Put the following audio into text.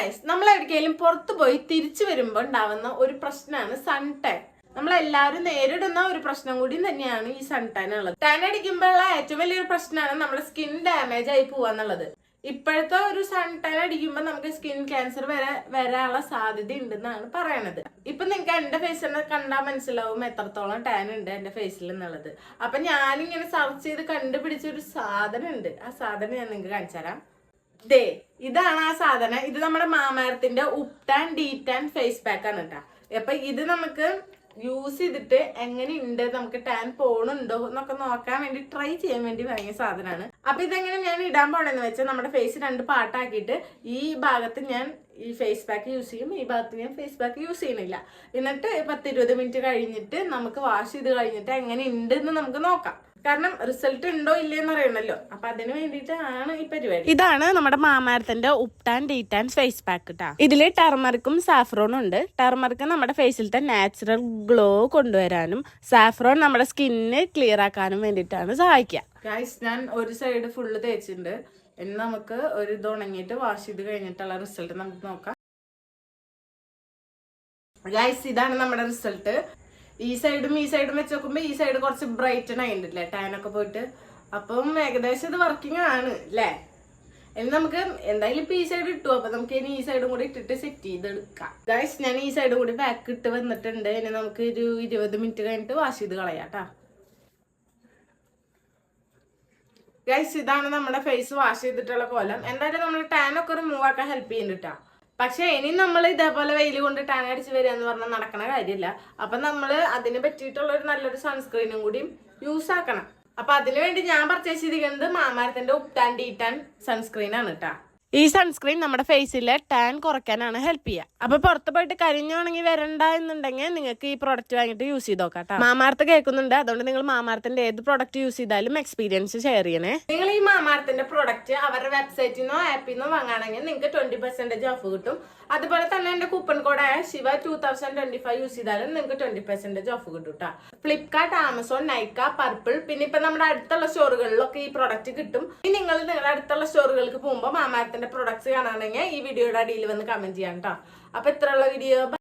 Guys നമ്മൾ എവിടേക്കെങ്കിലും പുറത്തു പോയി തിരിച്ചു വരുമ്പോൾ ഉണ്ടാവുന്ന ഒരു പ്രശ്നമാണ് സൺ ടാൻ നമ്മളെല്ലാവരും നേരിടുന്ന ഒരു പ്രശ്നം കൂടി തന്നെയാണ് ഈ സൺ ടാൻ ഉള്ളത്. ടാൻ അടിക്കുമ്പോഴുള്ള ഏറ്റവും വലിയൊരു പ്രശ്നമാണ് നമ്മുടെ സ്കിൻ ഡാമേജ് ആയി പോവാന്നുള്ളത്. ഇപ്പോഴത്തെ ഒരു സൺ ടാൻ അടിക്കുമ്പോൾ നമുക്ക് സ്കിൻ ക്യാൻസർ വരെ വരാനുള്ള സാധ്യത ഉണ്ടെന്നാണ് പറയണത്. ഇപ്പൊ നിങ്ങൾക്ക് എന്റെ ഫേസിൽ കണ്ടാൽ മനസ്സിലാവും എത്രത്തോളം ടാൻ ഉണ്ട് എന്റെ ഫേസിൽ എന്നുള്ളത്. അപ്പൊ ഞാനിങ്ങനെ സർച്ച് ചെയ്ത് കണ്ടുപിടിച്ച ഒരു സാധനം ഉണ്ട് ആ സാധനം ഞാൻ നിങ്ങൾക്ക് കാണിച്ചു തരാം. ദേ ഇതാണ് ആ സാധനം. ഇത് നമ്മുടെ മാമാരത്തിന്റെ ഉപ്ടാൻ ഡീറ്റാൻ ഫേസ് പാക്ക് ആണ് കേട്ടോ അപ്പൊ ഇത് നമുക്ക് യൂസ് ചെയ്തിട്ട് എങ്ങനെയുണ്ട് നമുക്ക് ടാൻ പോണുണ്ടോ എന്നൊക്കെ നോക്കാൻ വേണ്ടി ട്രൈ ചെയ്യാൻ വേണ്ടി വാങ്ങിയ സാധനമാണ്. അപ്പൊ ഇതെങ്ങനെ ഞാൻ ഇടാൻ പോണെന്ന് വെച്ചാൽ നമ്മുടെ ഫേസ് രണ്ട് പാട്ടാക്കിയിട്ട് ഈ ഭാഗത്ത് ഞാൻ ഈ ഫേസ് പാക്ക് യൂസ് ചെയ്യും ഈ ഭാഗത്ത് ഞാൻ ഫേസ് പാക്ക് യൂസ് ചെയ്യണില്ല. എന്നിട്ട് പത്തിരുപത് മിനിറ്റ് കഴിഞ്ഞിട്ട് നമുക്ക് വാഷ് ചെയ്ത് കഴിഞ്ഞിട്ട് എങ്ങനെ ഉണ്ട് എന്ന് നമുക്ക് നോക്കാം. കാരണം റിസൾട്ട് ഉണ്ടോ ഇല്ലയെന്ന് അറിയണല്ലോ. അപ്പൊ അതിന് വേണ്ടിയിട്ടാണ് ഈ പരിപാടി. ഇതാണ് നമ്മുടെ മാമാരത്തിന്റെ ഉപ്ടാൻ ഡീറ്റാൻ ഫേസ് പാക്ക് കേട്ടാ ഇതിൽ ടർമറിക്കും സാഫ്രോണും ഉണ്ട്. ടർമറിക്ക് നമ്മുടെ ഫേസിലത്തെ നാച്ചുറൽ ഗ്ലോ കൊണ്ടുവരാനും സാഫ്രോൺ നമ്മുടെ സ്കിന്ന് ക്ലിയർ ആക്കാനും വേണ്ടിയിട്ടാണ് സഹായിക്കുക ഗൈസ് ഞാൻ ഒരു സൈഡ് ഫുള്ള് തേച്ചിട്ടുണ്ട്. ഇനി നമുക്ക് ഒരു ഇത് ഉണങ്ങിയിട്ട് വാഷ് ചെയ്ത് കഴിഞ്ഞിട്ടുള്ള റിസൾട്ട് നമുക്ക് നോക്കാം. ഗൈസ് ഇതാണ് നമ്മുടെ റിസൾട്ട് ഈ സൈഡും ഈ സൈഡും വെച്ച് നോക്കുമ്പോൾ ഈ സൈഡ് കുറച്ച് ബ്രൈറ്റൺ ആയിട്ടുണ്ടല്ലേ ഒക്കെ പോയിട്ട്. അപ്പം ഏകദേശം ഇത് വർക്കിംഗ് ആണ് അല്ലേ ഇനി നമുക്ക് എന്തായാലും ഇപ്പൊ ഈ സൈഡ് ഇട്ടു. അപ്പൊ നമുക്ക് ഇനി ഈ സൈഡും കൂടി ഇട്ടിട്ട് സെറ്റ് ചെയ്തെടുക്കാം. ഗൈസ് ഞാൻ ഈ സൈഡും കൂടി ബാക്ക് ഇട്ട് വന്നിട്ടുണ്ട്. ഇനി നമുക്ക് ഒരു ഇരുപത് മിനിറ്റ് കഴിഞ്ഞിട്ട് വാഷ് ചെയ്ത് കളയാട്ടാ ഗൈസ് ഇതാണ് നമ്മുടെ ഫേസ് വാഷ് ചെയ്തിട്ടുള്ള കോലം. എന്തായാലും നമ്മൾ ടാൻ ഒക്കെ റിമൂവ് ആക്കാൻ ഹെൽപ്പ് ചെയ്യുന്നുട്ടാ പക്ഷെ ഇനി നമ്മൾ ഇതേപോലെ വെയിൽ കൊണ്ട് ടാൻ അടിച്ച് വരിക എന്ന് പറഞ്ഞാൽ നടക്കണ കാര്യമില്ല അപ്പൊ നമ്മൾ അതിന് പറ്റിയിട്ടുള്ള ഒരു നല്ലൊരു സൺസ്ക്രീനും കൂടി യൂസ് ആക്കണം. അപ്പൊ അതിനു വേണ്ടി ഞാൻ പർച്ചേസ് ചെയ്തിരിക്കുന്നത് മാമാരത്തിന്റെ ഉപ്താൻ ഡീറ്റാൻ സൺസ്ക്രീൻ ആണ് കേട്ടാ ഈ സൺസ്ക്രീൻ നമ്മുടെ ഫേസിലെ ടാൻ കുറയ്ക്കാനാണ് ഹെൽപ്പ് ചെയ്യുക. അപ്പൊ പുറത്ത് പോയിട്ട് കരിഞ്ഞാണെങ്കിൽ വരണ്ട എന്നുണ്ടെങ്കിൽ നിങ്ങൾക്ക് ഈ പ്രോഡക്റ്റ് വാങ്ങിയിട്ട് യൂസ് ചെയ്ത് നോക്കാം മാമാർത്ത് കേൾക്കുന്നുണ്ട്. അതുകൊണ്ട് നിങ്ങൾ മാമാർത്തിന്റെ ഏത് പ്രോഡക്റ്റ് യൂസ് ചെയ്താലും എക്സ്പീരിയൻസ് ഷെയർ ചെയ്യണേ. നിങ്ങൾ ഈ മാമാർത്തിന്റെ പ്രോഡക്റ്റ് അവരുടെ വെബ്സൈറ്റിൽ നിന്നോ ആപ്പിൽ നിന്നോ വാങ്ങുകയാണെങ്കിൽ നിങ്ങൾക്ക് ട്വന്റി പെർസെന്റേജ് ഓഫ് കിട്ടും. അതുപോലെ തന്നെ എന്റെ coupon കോഡായ Shiva two thousand twenty five use ചെയ്താലും നിങ്ങൾക്ക് ട്വന്റി പെർസെന്റേജ് ഓഫ് കിട്ടും കേട്ടോ ഫ്ലിപ്കാർട്ട് ആമസോൺ നൈക്ക പർപ്പിൾ പിന്നെ ഇപ്പൊ നമ്മുടെ അടുത്തുള്ള സ്റ്റോറുകളിലൊക്കെ ഈ പ്രോഡക്റ്റ് കിട്ടും. ഇനി നിങ്ങൾ നിങ്ങളുടെ അടുത്തുള്ള സ്റ്റോറുകൾക്ക് പോകുമ്പോൾ മാമാരത്തിന്റെ പ്രൊഡക്ട്സ് കാണാണെങ്കിൽ ഈ വീഡിയോയുടെ അടിയിൽ വന്ന് കമന്റ് ചെയ്യാം കേട്ടോ അപ്പൊ ഇത്രയുള്ള വീഡിയോ